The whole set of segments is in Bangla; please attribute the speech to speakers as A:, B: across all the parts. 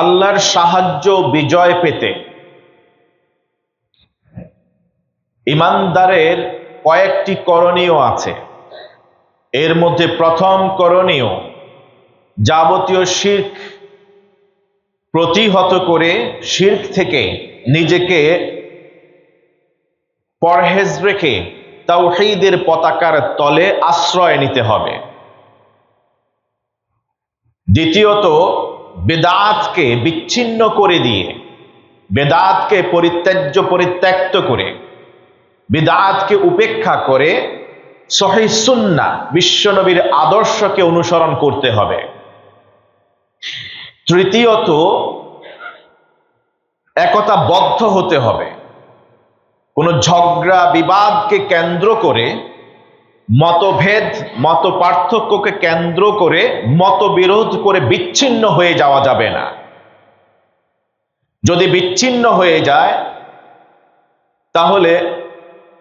A: আল্লাহর সাহায্য বিজয় পেতে। ইমানদারের কয়েকটি করণীয় আছে। এর মধ্যে প্রথম করণীয়, যাবতীয় শির্ক প্রতিহত করে শির্ক থেকে নিজেকে পরহেজ রেখে তাওহীদের পতাকার তলে আশ্রয় নিতে হবে। দ্বিতীয়ত বেদাতকে বিচ্ছিন্ন করে দিয়ে, বেদাতকে পরিত্যাজ্য পরিত্যক্ত করে, বেদাতকে উপেক্ষা করে সহি সুন্না বিশ্বনবীর আদর্শকে অনুসরণ করতে হবে। তৃতীয়ত একতা বদ্ধ হতে হবে। কোনো ঝগড়া বিবাদকে কেন্দ্র করে মতভেদ মত পার্থক্যকে কেন্দ্র করে, মতবিরোধ করে বিচ্ছিন্ন হয়ে যাওয়া যাবে না। যদি বিচ্ছিন্ন হয়ে যায়, তাহলে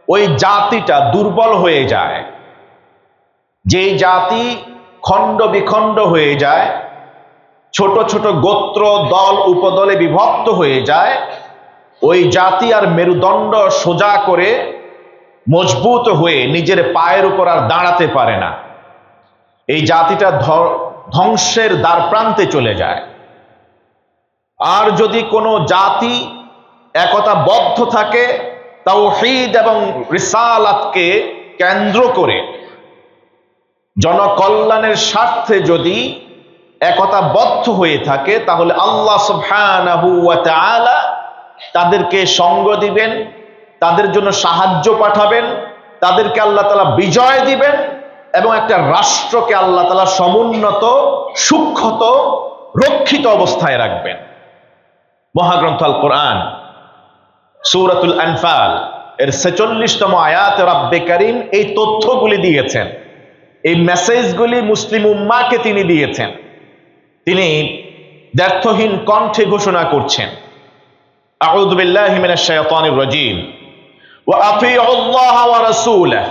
A: ওই জাতিটা দুর্বল হয়ে যায়। যেই জাতি খণ্ড বিখণ্ড হয়ে যায়, ছোট ছোট গোত্র, দল, উপদলে বিভক্ত হয়ে যায়, ওই জাতি আর মেরুদণ্ড সোজা করে মজবুত হয়ে নিজের পায়ের উপর আর দাঁড়াতে পারে না। এই জাতিটা ধ্বংসের দ্বার প্রান্তে চলে যায়। আর যদি কোনো জাতি একতা বদ্ধ থাকে তাও তাওহীদ এবং রিসালাতকে কেন্দ্র করে, জনকল্যাণের স্বার্থে যদি একতা বদ্ধ হয়ে থাকে, তাহলে আল্লাহ সুবহানাহু তাদেরকে সঙ্গ দিবেন তাদের জন্য সাহায্য পাঠাবেন, তাদেরকে আল্লাহ তালা বিজয় দিবেন এবং একটা রাষ্ট্রকে আল্লাহ তালা সমুন্নত সুক্ষত রক্ষিত অবস্থায় রাখবেন। মহাগ্রন্থ আল কোরআন, সৌরাতুল আনফাল, এর ছেচল্লিশতম আয়াত রাব্বে করিম এই তথ্যগুলি দিয়েছেন। এই মেসেজগুলি মুসলিম উম্মাকে তিনি দিয়েছেন। তিনি ব্যর্থহীন কণ্ঠে ঘোষণা করছেন। আউদ্দিল্লাহিমিনের শায়তানির রজিম। وأطيعوا الله ورسوله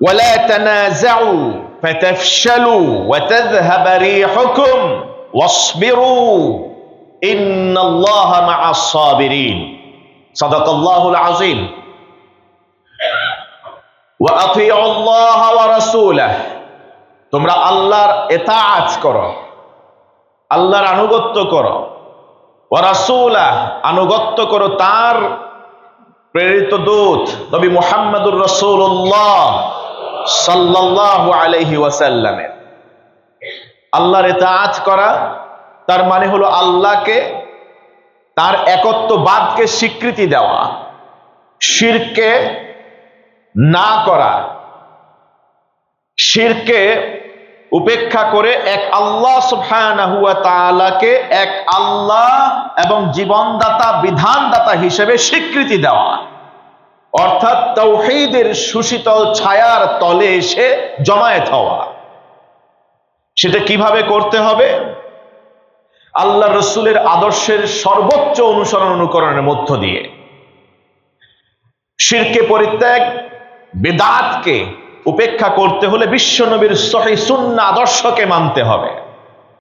A: ولا تنازعوا فتفشلوا وتذهب ريحكم واصبروا إن الله مع الصابرين صدق الله العظيم وأطيعوا الله ورسوله তোমরা আল্লাহর এতাআত করো আল্লাহর আনুগত্য করো ওরাসুলা আনুগত্য করো তার প্রেরিত দূত, নবী মোহাম্মদুর রসুল্লাহ সাল্লাহ আলহি ওয়াসাল্লামের। আল্লাহর এতাআত করা, তার মানে হলো আল্লাহকে, তার একত্ববাদকে স্বীকৃতি দেওয়া, শিরকে না করা, শিরকে উপেক্ষা করে এক আল্লাহ সুবহানাহুয়াকে এক আল্লাহ এবং জীবনদাতা, বিধানদাতা হিসেবে স্বীকৃতি দেওয়া। অর্থাৎ তৌহিদের সুশীতল ছায়ার তলে এসে জমায়েত হওয়া। সেটা কীভাবে করতে হবে? আল্লাহ রসুলের আদর্শের সর্বোচ্চ অনুসরণ অনুকরণের মধ্য দিয়ে। শিরকে পরিত্যাগ, বেদাতকে উপেক্ষা করতে হলে বিশ্বনবীর সহি সুন্না আদর্শকে মানতে হবে।